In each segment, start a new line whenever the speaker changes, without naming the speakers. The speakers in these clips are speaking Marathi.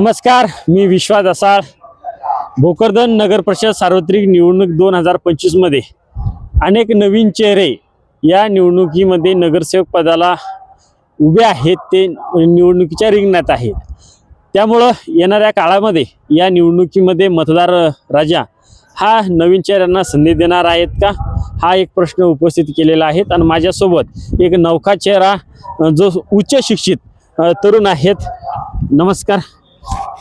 नमस्कार मी विश्वास असाळ भोकरदन नगर परिषद सार्वत्रिक निवडणूक दोन हजार पंचवीसमध्ये अनेक नवीन चेहरे या निवडणुकीमध्ये नगरसेवक पदाला उभे आहेत ते निवडणुकीच्या रिंगणात आहेत. त्यामुळं येणाऱ्या काळामध्ये या निवडणुकीमध्ये मतदार राजा हा नवीन चेहऱ्यांना संधी देणार आहेत का? हा एक प्रश्न उपस्थित केलेला आहे. आणि माझ्यासोबत एक नौका चेहरा जो उच्च शिक्षित तरुण आहेत. नमस्कार.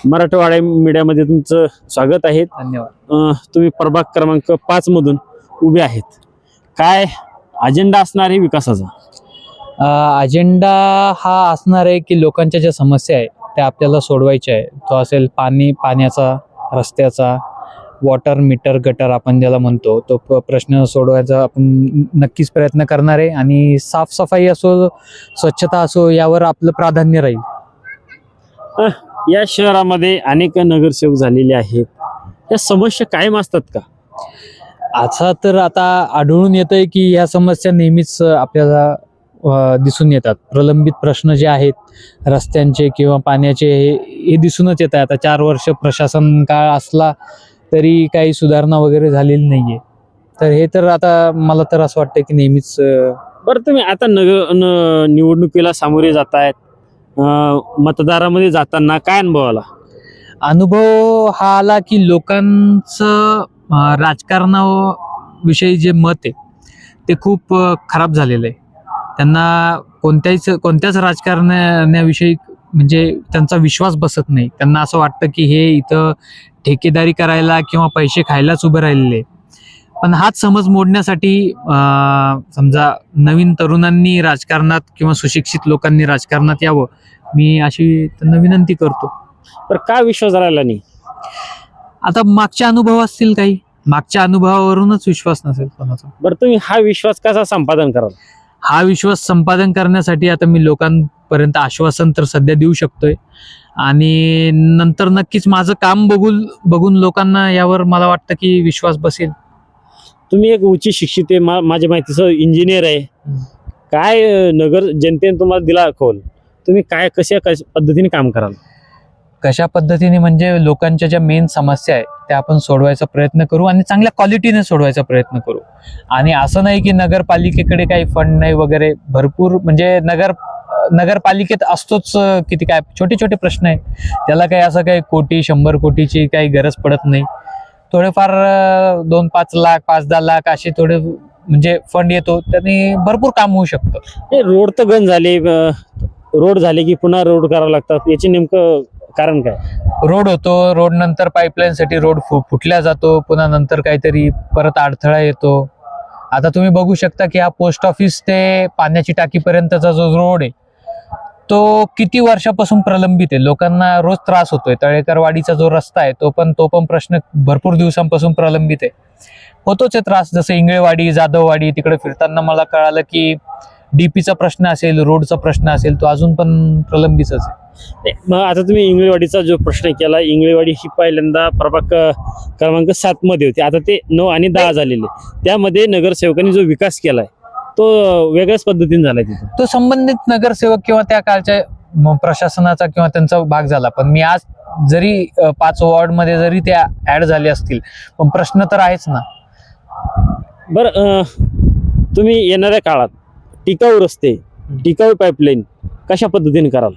मराठवाडा मीडियामध्ये तुमचं स्वागत आहे.
धन्यवाद.
तुम्ही प्रभाग क्रमांक पाच मधून उभे आहेत. काय अजेंडा असणार आहे विकासाचा?
अजेंडा हा असणार आहे की लोकांच्या ज्या समस्या आहे त्या आपल्याला सोडवायच्या आहे तो असेल पाणी पाण्याचा रस्त्याचा वॉटर मीटर गटर आपण ज्याला म्हणतो तो प्रश्न सोडवायचा आपण नक्कीच प्रयत्न करणार आहे. आणि साफसफाई असो स्वच्छता असो यावर आपलं प्राधान्य राहील.
या शहरामध्ये अनेक नगरसेवक झालेले आहेत. या समस्या कायम असतात का?
असा तर आता आढळून येत आहे की ह्या समस्या नेहमीच आपल्याला दिसून येतात. प्रलंबित प्रश्न जे आहेत रस्त्यांचे किंवा पाण्याचे हे हे दिसूनच येत आहे आता चार वर्ष प्रशासन काळ असला तरी काही सुधारणा वगैरे झालेली नाहीये. तर हे तर आता मला तर असं वाटतं की नेहमीच
बरं तुम्ही आता नगर निवडणुकीला सामोरे जात आहेत मतदारामध्ये जाताना काय अनुभव आला?
अनुभव हा आला की लोकांचं राजकारणाविषयी जे मत आहे ते खूप खराब झालेलं आहे. त्यांना कोणत्याच कोणत्याच राजकारण्याविषयी म्हणजे त्यांचा विश्वास बसत नाही. त्यांना असं वाटतं की हे इथं ठेकेदारी करायला किंवा पैसे खायलाच उभे राहिलेले आहे. पण हाच समज मोडण्यासाठी समजा नवीन तरुणांनी राजकारणात किंवा सुशिक्षित लोकांनी राजकारणात यावं मी अशी त्यांना विनंती करतो.
बरं का विश्वास राहिला नाही?
आता मागचे अनुभव असतील काही. मागच्या अनुभवावरूनच विश्वास नसेल कोणाचा.
बरं तुम्ही हा विश्वास कसा संपादन कराल?
हा विश्वास संपादन करण्यासाठी आता मी लोकांपर्यंत आश्वासन तर सध्या देऊ शकतोय. आणि नंतर नक्कीच माझं काम बघून बघून लोकांना यावर मला वाटतं की विश्वास बसेल.
तुम्ही एक उच्च शिक्षित आहे मा- माझ्या माहितीचं इंजिनियर आहे. काय नगर जनतेने तुम्हाला दिला खोल? तुम्ही काय कशा कश पद्धतीने काम कराल?
कशा पद्धतीने म्हणजे लोकांच्या ज्या मेन समस्या आहे त्या आपण सोडवायचा प्रयत्न करू आणि चांगल्या क्वालिटीने सोडवायचा प्रयत्न करू. आणि असं नाही की नगरपालिकेकडे काही फंड नाही वगैरे भरपूर म्हणजे नगर नगरपालिकेत असतोच किती काय छोटे छोटे प्रश्न आहे त्याला काही असं काही कोटी शंभर कोटीची काही गरज पडत नाही. थोडेफार दोन पाच लाख पाच दहा लाख असे थोडे म्हणजे फंड येतो त्याने भरपूर काम होऊ शकतं.
रोड तर गंज झाले रोड झाले की पुन्हा रोड करावं लागतात. याचे नेमकं कारण काय?
रोड होतो रोड नंतर pipeline साठी रोड फु फुटल्या जातो पुन्हा नंतर काहीतरी परत अडथळा येतो. आता तुम्ही बघू शकता की हा पोस्ट ऑफिस ते पाण्याची टाकीपर्यंतचा जो रोड आहे तो किती वर्षापासून प्रलंबित आहे? लोकांना रोज त्रास होतोय. तळेकरवाडीचा जो रस्ता आहे तो पण तो पण प्रश्न भरपूर दिवसांपासून प्रलंबित आहे. होतोच आहे त्रास. जसं इंगळेवाडी जाधववाडी तिकडे फिरताना मला कळालं की डीपीचा प्रश्न असेल रोडचा प्रश्न असेल तो अजून पण प्रलंबितच आहे.
मग आता तुम्ही इंगळेवाडीचा जो प्रश्न केला इंगळेवाडी ही पहिल्यांदा प्रभाग क्रमांक सात मध्ये होती. आता ते नऊ आणि दहा झालेले. त्यामध्ये नगरसेवकांनी जो विकास केलाय तो वेगळ्याच पद्धतीने झालाय तिथे.
तो संबंधित नगरसेवक किंवा त्या काळच्या प्रशासनाचा किंवा त्यांचा भाग झाला. पण मी आज जरी पाच वॉर्डमध्ये जरी त्या ऍड झाले असतील पण प्रश्न तर आहेच ना.
बरं तुम्ही येणाऱ्या काळात टिकाऊ रस्ते टिकाऊ पाईपलाईन कशा पद्धतीने कराल?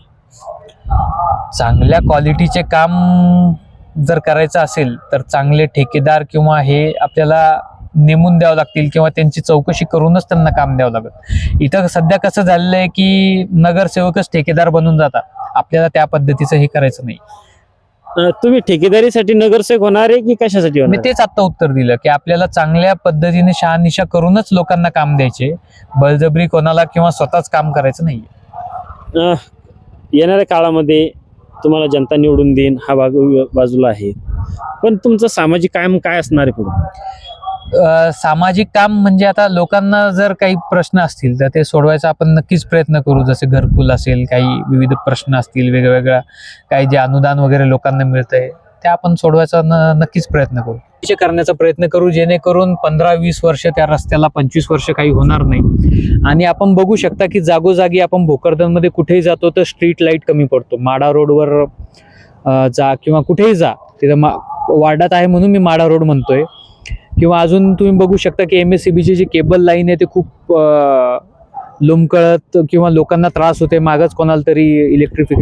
चांगल्या क्वालिटीचे काम जर करायचं असेल तर चांगले ठेकेदार किंवा हे आपल्याला नेमून द्यावं लागतील किंवा त्यांची चौकशी करूनच त्यांना काम द्यावं लागेल. इथं सध्या कसं झालेलं आहे की नगरसेवकच ठेकेदार बनून जातात. आपल्याला त्या पद्धतीचं हे करायचं नाही.
तुम्ही ठेकेदारीसाठी नगरसेवक होणार आहे की कशासाठी
मी
होणार आहे?
तेच आता उत्तर दिलं की आपल्याला चांगल्या पद्धतीने शहानिशा करूनच लोकांना काम द्यायचे. बळजबरी कोणाला किंवा स्वतःच काम करायचं नाही
येणाऱ्या काळामध्ये तुम्हाला जनता निवडून देईन हा भाग बाजूला आहे. पण तुमचं सामाजिक कायम काय असणार आहे पुढे?
सामाजिक काम म्हणजे आता लोकांना जर काही प्रश्न असतील तर ते सोडवायचा आपण नक्कीच प्रयत्न करू. जसे घरकुल असेल काही विविध प्रश्न असतील वेगवेगळ्या काही जे अनुदान वगैरे लोकांना मिळतंय ते आपण सोडवायचा न- नक्कीच प्रयत्न करू. करण्याचा प्रयत्न करू जेणेकरून पंधरा वीस वर्ष त्या रस्त्याला पंचवीस वर्ष काही होणार नाही. आणि आपण बघू शकता की जागोजागी आपण भोकरदनमध्ये कुठेही जातो तर स्ट्रीट लाइट कमी पडतो. माडा रोडवर जा किंवा कुठेही जा तिथं मा वार्डात आहे म्हणून मी माडा रोड म्हणतोय. किंवा अजून तुम्ही बघू शकता की एम एस सी बीची जी केबल लाईन आहे ते खूप लोंबकळत किंवा लोकांना त्रास होते मागच कोणाला तरी इलेक्ट्रिफिक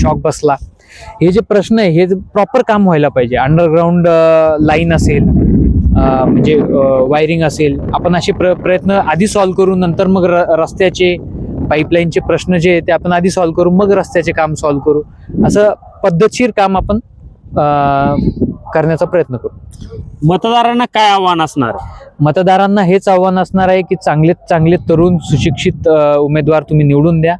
शॉक बसला. हे जे प्रश्न आहे हे प्रॉपर काम व्हायला पाहिजे. अंडरग्राऊंड लाईन असेल म्हणजे वायरिंग असेल आपण असे प्र प्रयत्न आधी सॉल्व्ह करू नंतर मग र रस्त्याचे पाईपलाईनचे प्रश्न जे आहे ते आपण आधी सॉल्व्ह करू मग रस्त्याचे काम सॉल्व्ह करू. असं पद्धतशीर काम आपण करण्याचा प्रयत्न करू.
मतदारांना काय आव्हान असणार?
मतदारांना हेच आव्हान असणार आहे की चांगलेत चांगले तरुण सुशिक्षित उमेदवार तुम्ही निवडून द्या.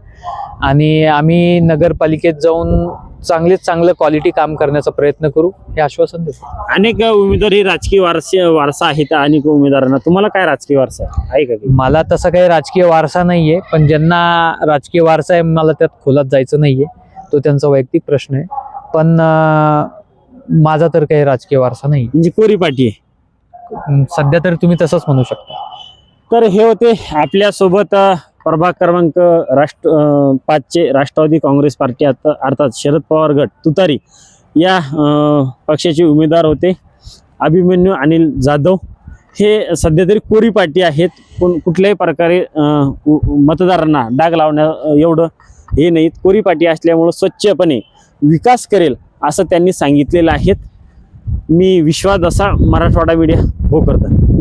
आणि आम्ही नगरपालिकेत जाऊन चांगलेच चांगलं क्वालिटी काम करण्याचा प्रयत्न करू. हे आश्वासन देतो.
अनेक उमेदवार ही राजकीय वारसे वारसा आहे त्या अनेक उमेदवारांना. तुम्हाला काय राजकीय वारसा आहे? का?
मला तसा काही राजकीय वारसा नाहीये पण ज्यांना राजकीय वारसा आहे मला त्यात खोलात जायचं नाहीये. तो त्यांचा वैयक्तिक प्रश्न आहे. पण माझा तर काही राजकीय वारसा नाही.
म्हणजे कोरी पाठी आहे.
सध्या तर तुम्ही तसंच म्हणू शकता.
तर हे होते आपल्यासोबत अ, प्रभाग क्रमांक राष्ट्र अ, पाचचे राष्ट्रवादी काँग्रेस पार्टी आता अर्थात शरद पवार गट तुतारी या अ, पक्षाचे उमेदवार होते. अभिमन्यू अनिल जाधव. हे सध्या तरी कोरी पार्टी आहेत. पण कुठल्याही प्रकारे अ, उ- मतदारांना डाग लावण्या अ, एवढं हे नाहीत. कोरी पार्टी असल्यामुळं स्वच्छपणे विकास करेल असं त्यांनी सांगितलेलं आहे मी विश्वास असा मराठवाडा मीडिया भोकरदन हो